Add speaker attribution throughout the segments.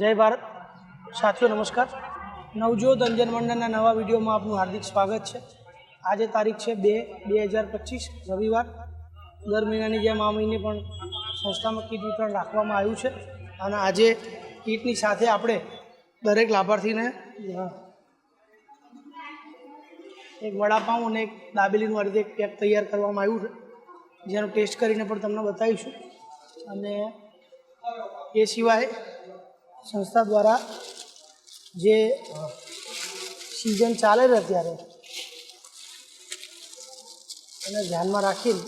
Speaker 1: જય ભારત. સાથીઓ, નમસ્કાર. નવજોત અંજન મંડળના નવા વિડીયોમાં આપનું હાર્દિક સ્વાગત છે. આજે તારીખ છે બે બે હજાર પચીસ, રવિવાર. દર મહિનાની જેમ આ મહિને પણ સંસ્થામાં કીટ વિતરણ રાખવામાં આવ્યું છે. અને આજે કીટની સાથે આપણે દરેક લાભાર્થીને એક વડાપાઉં અને એક દાબેલીનું આ રીતે પેક તૈયાર કરવામાં આવ્યું છે. જેનો ટેસ્ટ કરીને પણ તમને બતાવીશું. અને એ સિવાય સંસ્થા દ્વારા જે સિઝન ચાલે છે અત્યારે, એને ધ્યાનમાં રાખીને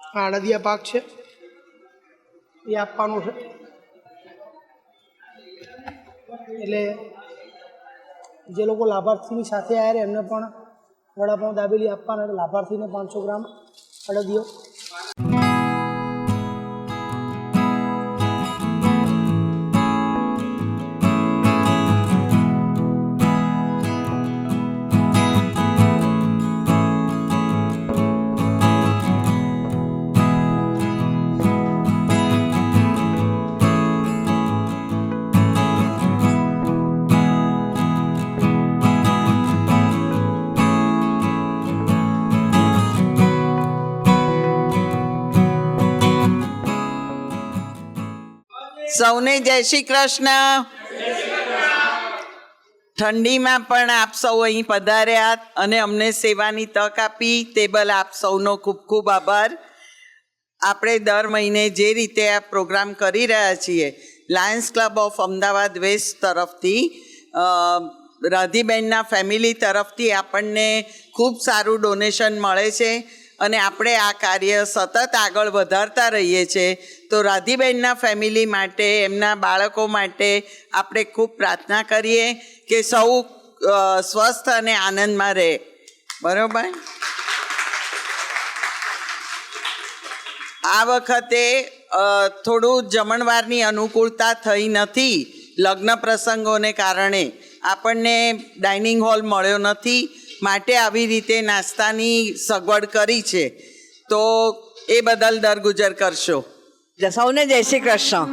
Speaker 1: આ અડદિયા પાક છે, એ આપવાનું છે. એટલે જે લોકો લાભાર્થીની સાથે આવ્યા રહે એમને પણ વડાપાઉં દાબેલી આપવાના લાભાર્થીને પાંચસો ગ્રામ અડદિયો.
Speaker 2: સૌને જય શ્રી કૃષ્ણ. ઠંડીમાં પણ આપ સૌ અહીં પધાર્યા અને અમને સેવાની તક આપી તે બદલ આપ સૌનો ખૂબ ખૂબ આભાર. આપણે દર મહિને જે રીતે આ પ્રોગ્રામ કરી રહ્યા છીએ Lions Club of Ahmedabad west તરફથી રાધીબેનના ફેમિલી તરફથી આપણને ખૂબ સારું ડોનેશન મળે છે અને આપણે આ કાર્ય સતત આગળ વધારતા રહીએ છીએ. તો રાધીબેનના ફેમિલી માટે, એમના બાળકો માટે આપણે ખૂબ પ્રાર્થના કરીએ કે સૌ સ્વસ્થ અને આનંદમાં રહે. બરાબર? આ વખતે થોડું જમણવારની અનુકૂળતા થઈ નથી લગ્ન પ્રસંગોને કારણે. આપણને ડાઇનિંગ હોલ મળ્યો નથી, માટે આવી રીતે નાસ્તાની સગવડ કરી છે. તો એ બદલ દરગુજર કરશો.
Speaker 3: સૌને જય શ્રી કૃષ્ણ.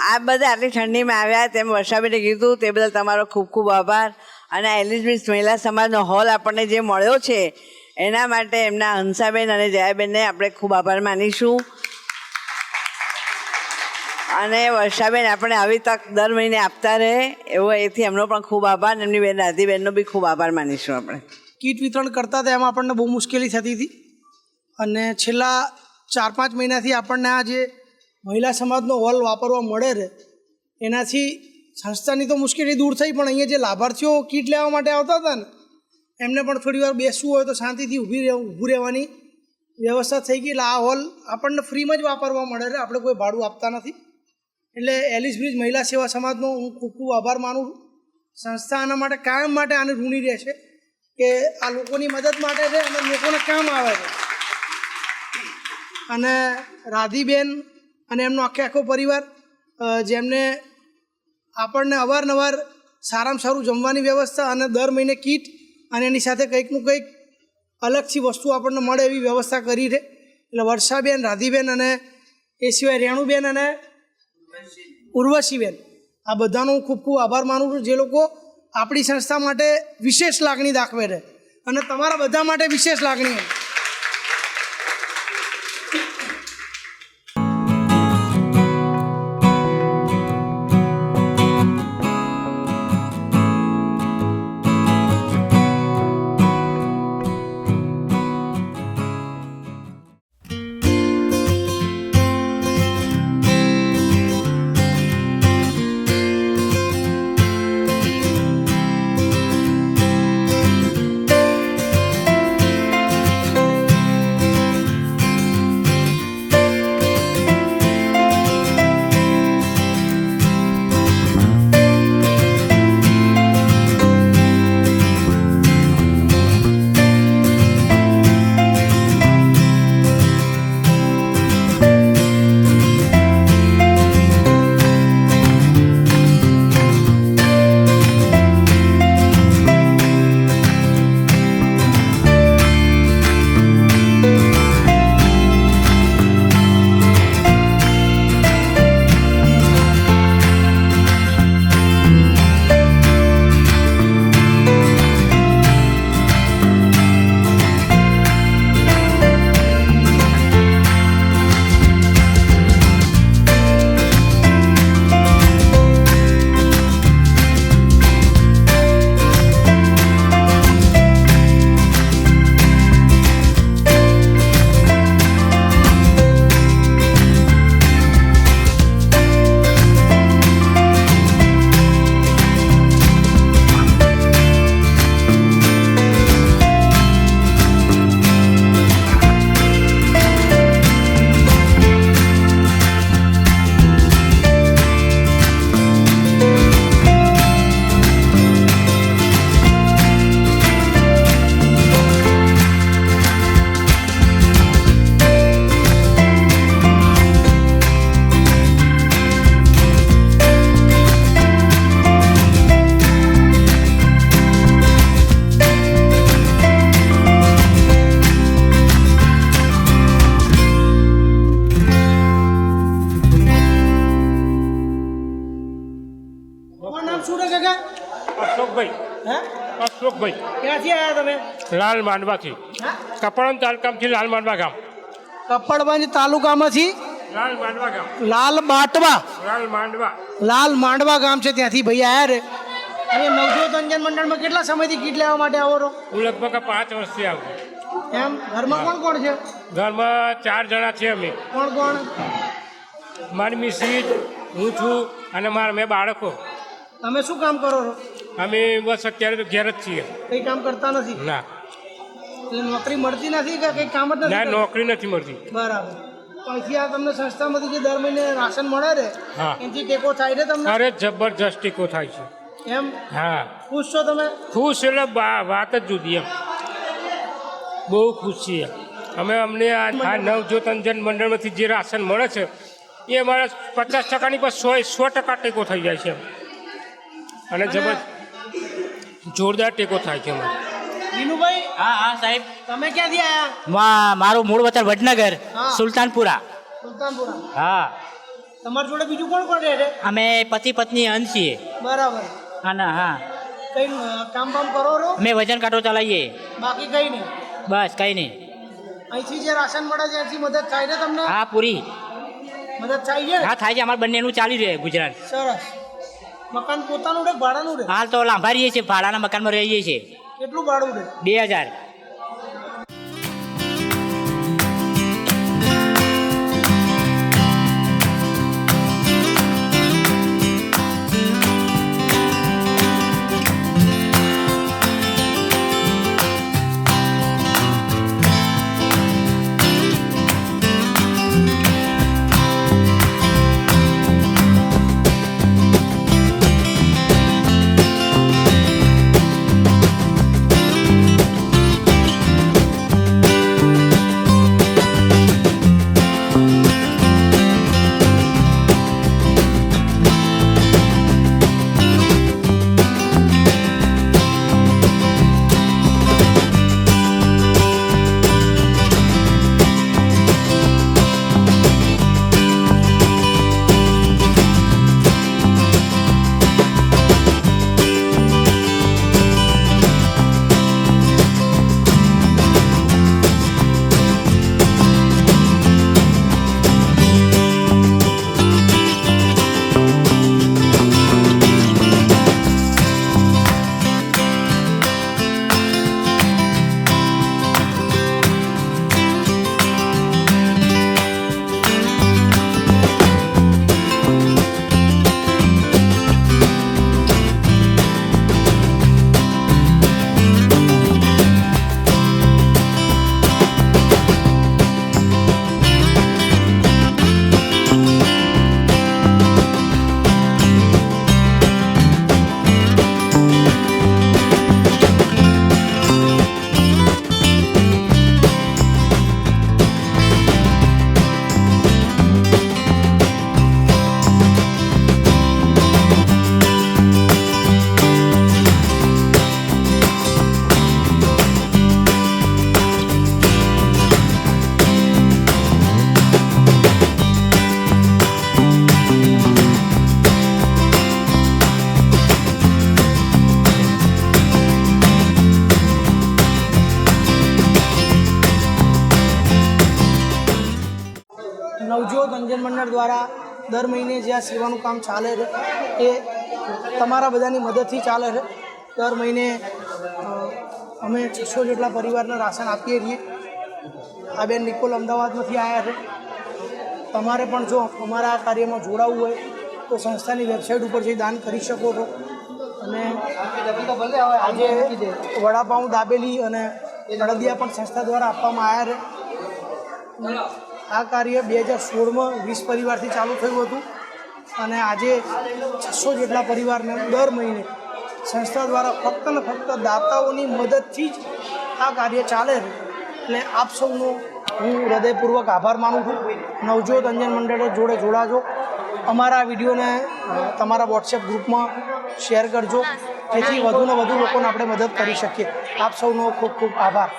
Speaker 3: આ બધા આટલી ઠંડીમાં આવ્યા, તેમ વર્ષાબેને કીધું, તે બદલ તમારો ખૂબ ખૂબ આભાર. અને એલિઝબેથ મહિલા સમાજનો હોલ આપણને જે મળ્યો છે, એના માટે એમના હંસાબેન અને જયાબેનને આપણે ખૂબ આભાર માનીશું. અને વર્ષાબેન આપણે આવી તક દર મહિને આપતા રહે, એવો એથી એમનો પણ ખૂબ આભાર એમની બેન રાધીબેનનો બી ખૂબ આભાર માનીશું આપણે.
Speaker 1: કીટ વિતરણ કરતા હતા, એમાં આપણને બહુ મુશ્કેલી થતી હતી. અને છેલ્લા ચાર પાંચ મહિનાથી આપણને આ જે મહિલા સમાજનો હોલ વાપરવા મળે રહે એનાથી સંસ્થાની તો મુશ્કેલી દૂર થઈ, પણ અહીંયા જે લાભાર્થીઓ કીટ લેવા માટે આવતા હતા ને, એમને પણ થોડી વાર બેસવું હોય તો શાંતિથી ઊભી રહેવું, ઊભું રહેવાની વ્યવસ્થા થઈ ગઈ. એટલે આ હોલ આપણને ફ્રીમાં જ વાપરવા મળે છે આપણે કોઈ ભાડું આપતા નથી. એટલે એલિસ બ્રિજ મહિલા સેવા સમાજનો હું ખૂબ ખૂબ આભાર માનું સંસ્થા આના માટે કાયમ માટે આને ઋણી રહેશે કે આ લોકોની મદદ માટે છે અને લોકોને કામ આવે છે. અને રાધીબેન અને એમનો આખે આખો પરિવાર જેમને આપણને અવારનવાર સારામાં સારું જમવાની વ્યવસ્થા અને દર મહિને કીટ અને એની સાથે કંઈકનું કંઈક અલગથી વસ્તુ આપણને મળે એવી વ્યવસ્થા કરી છે. એટલે વર્ષાબેન, રાધીબેન અને એ સિવાય રેણુબેન અને ઉર્વશીબેન, આ બધાનો હું ખૂબ ખૂબ આભાર માનું છું. જે લોકો આપણી સંસ્થા માટે વિશેષ લાગણી દાખવે છે અને તમારા બધા માટે વિશેષ લાગણી છે આવ્યા તમે
Speaker 4: લાલ માંડવાથી? કપડમ તાલુકામાંથી લાલ માંડવા ગામ.
Speaker 1: કપડવંજ તાલુકામાંથી?
Speaker 4: લાલ માંડવા ગામ.
Speaker 1: લાલ બાટવા.
Speaker 4: લાલ માંડવા.
Speaker 1: લાલ માંડવા ગામ છે ત્યાંથી ભાઈ આયા રે. અહીંયા નવજોત અંજન મંડળમાં કેટલા સમયથી કીટ લેવા માટે આવો છો?
Speaker 4: હું લગભગ પાંચ વર્ષથી આવું
Speaker 1: એમ? ઘરમાં કોણ કોણ છે?
Speaker 4: ઘરમાં ચાર જણા છે અમે.
Speaker 1: કોણ કોણ?
Speaker 4: મારી મિસિસ હું છું અને મારા મેં બાળકો.
Speaker 1: તમે શું કામ કરો છો?
Speaker 4: અમે બસ અત્યારે તો ઘેર જ છીએ.
Speaker 1: કંઈ કામ કરતા નથી?
Speaker 4: ના.
Speaker 1: એટલે નોકરી મળતી નથી કે કંઈ કામ જ
Speaker 4: ના
Speaker 1: નથી?
Speaker 4: નોકરી નથી મળતી.
Speaker 1: બરાબર. પછી આ તમને સંસ્થામાંથી જે દર મહિને રાશન મળે રે
Speaker 4: હા.
Speaker 1: એનાથી ટેકો થાય છે તમને?
Speaker 4: અરે જબરજસ્ત ટેકો થાય છે.
Speaker 1: એમ?
Speaker 4: હા.
Speaker 1: ખુશ છો તમે?
Speaker 4: ખુશ એટલે વાત જ જુદી એમ. બહુ ખુશ છીએ. અમે અમને આ નવજોત અંજન મંડળમાંથી જે રાશન મળે છે એ અમારા પચાસ ટકાની પર સો સો ટકા ટેકો થઈ જાય છે. અને જબર જોરદાર ટેકો થાય છે અમારે.
Speaker 1: વિનુભાઈ
Speaker 5: હા હા સાહેબ.
Speaker 1: તમે ક્યાંથી આવ્યા
Speaker 5: મા- મારું મૂળ વતન વડનગર
Speaker 1: હા.
Speaker 5: સુલતાનપુરા.
Speaker 1: સુલતાનપુરા.
Speaker 5: હા.
Speaker 1: તમારી જોડે બીજું કોણ કોણ રહે છે?
Speaker 5: અમે પતિ પત્ની અંત છીએ.
Speaker 1: બરાબર.
Speaker 5: અને હા.
Speaker 1: કઈ કામ બામ કરો છો?
Speaker 5: અમે વજન કાંટો ચલાવીએ.
Speaker 1: બાકી કઈ નહીં.
Speaker 5: બસ કંઈ નહીં.
Speaker 1: અહીંથી જે રાશન મળે છે એથી મદદ થાય છે તમને?
Speaker 5: હા પૂરી.
Speaker 1: મદદ થાય છે?
Speaker 5: હા થાય છે. અમારે બંનેનું ચાલી રહે ગુજરાત
Speaker 1: સરસ. મકાન પોતાનું રે ભાડાનું રે
Speaker 5: હાલ તો લાંભા રહીએ છીએ ભાડાના મકાનમાં રહીએ છીએ.
Speaker 1: કેટલું ભાડું રે
Speaker 5: બે હજાર.
Speaker 1: દર મહિને જે આ સેવાનું કામ ચાલે છે, એ તમારા બધાની મદદથી ચાલે છે. દર મહિને અમે છસો જેટલા પરિવારને રાશન આપીએ છીએ. આ બેન નિકોલ અમદાવાદમાંથી આવ્યા છે. તમારે પણ જો અમારા આ કાર્યમાં જોડાવવું હોય, તો સંસ્થાની વેબસાઇટ ઉપર જઈ દાન કરી શકો છો. અને આજે વડાપાઉં દાબેલી અને અડદિયા પણ સંસ્થા દ્વારા આપવામાં આવ્યા છે. આ કાર્ય બે હજાર સોળમાં વીસ પરિવારથી ચાલુ થયું હતું. અને આજે છસો જેટલા પરિવારને દર મહિને સંસ્થા દ્વારા ફક્ત ને ફક્ત દાતાઓની મદદથી જ આ કાર્ય ચાલે એટલે આપ સૌનો હું હૃદયપૂર્વક આભાર માનું છું. નવજોત અંજન મંડળ જોડે જોડાજો. અમારા વિડીયોને તમારા વોટ્સએપ ગ્રુપમાં શેર કરજો. જેથી વધુને વધુ લોકોને આપણે મદદ કરી શકીએ. આપ સૌનો ખૂબ ખૂબ આભાર.